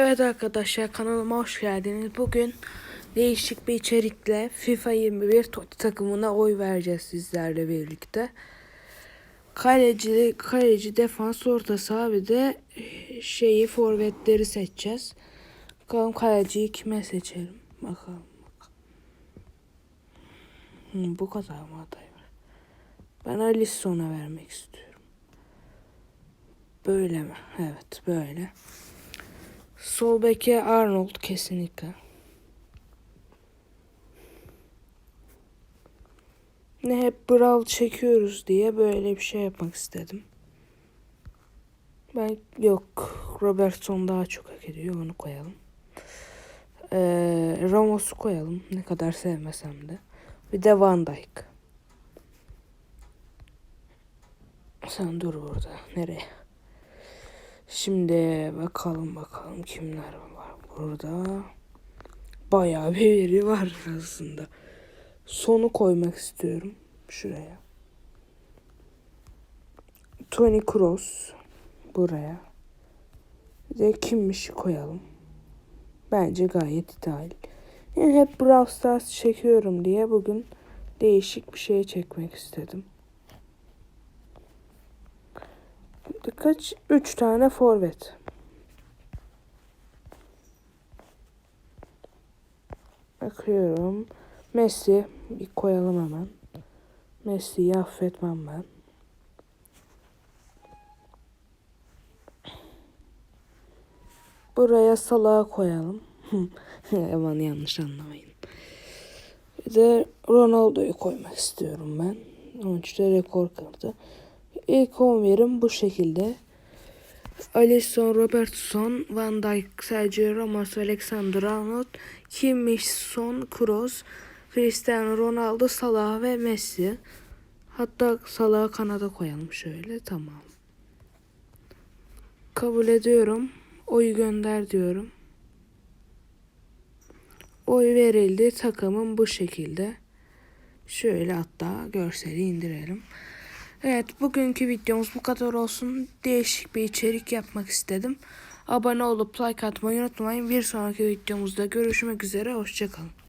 Evet arkadaşlar kanalıma hoş geldiniz. Bugün değişik bir içerikle FIFA 21 Totti takımına oy vereceğiz sizlerle birlikte. Kaleci, kaleci defans orta saha bir de şeyi forvetleri seçeceğiz. Bakalım kaleciyi kime seçelim. Bakalım. Hı, bu kadar mı aday var? Ben Alisson'a vermek istiyorum. Böyle mi? Evet böyle. Sol beke Arnold kesinlikle. Ne hep brawl çekiyoruz diye böyle bir şey yapmak istedim. Ben yok Robertson daha çok hak ediyor onu koyalım. Ee, Ramos'u koyalım ne kadar sevmesem de. Bir de Van Dijk. Sen dur burada. Nereye? Şimdi bakalım bakalım kimler var burada. Bayağı bir veri var aslında. Sonu koymak istiyorum şuraya. Tony Kroos buraya. Bir de kimmiş koyalım. Bence gayet ideal. Yani hep Brawl Stars çekiyorum diye bugün değişik bir şey çekmek istedim. Kaç? Üç tane forvet. Bakıyorum. Messi bir koyalım hemen. Messi'yi affetmem ben. Buraya Salah'ı koyalım. Aman yanlış anlamayın. Bir de Ronaldo'yu koymak istiyorum ben. Sonuçta rekor kırdı. İlk 11'im bu şekilde. Alisson, Robertson, Van Dijk, Sergio Ramos, Alexander Arnold, Kimmich, Son, Kroos, Cristiano Ronaldo, Salah ve Messi. Hatta Salah'ı kanada koyalım şöyle. Tamam. Kabul ediyorum. Oyu gönder diyorum. Oy verildi. Takımım bu şekilde. Şöyle hatta görseli indirelim. Evet bugünkü videomuz bu kadar olsun. Değişik bir içerik yapmak istedim. Abone olup like atmayı unutmayın. Bir sonraki videomuzda görüşmek üzere. Hoşçakalın.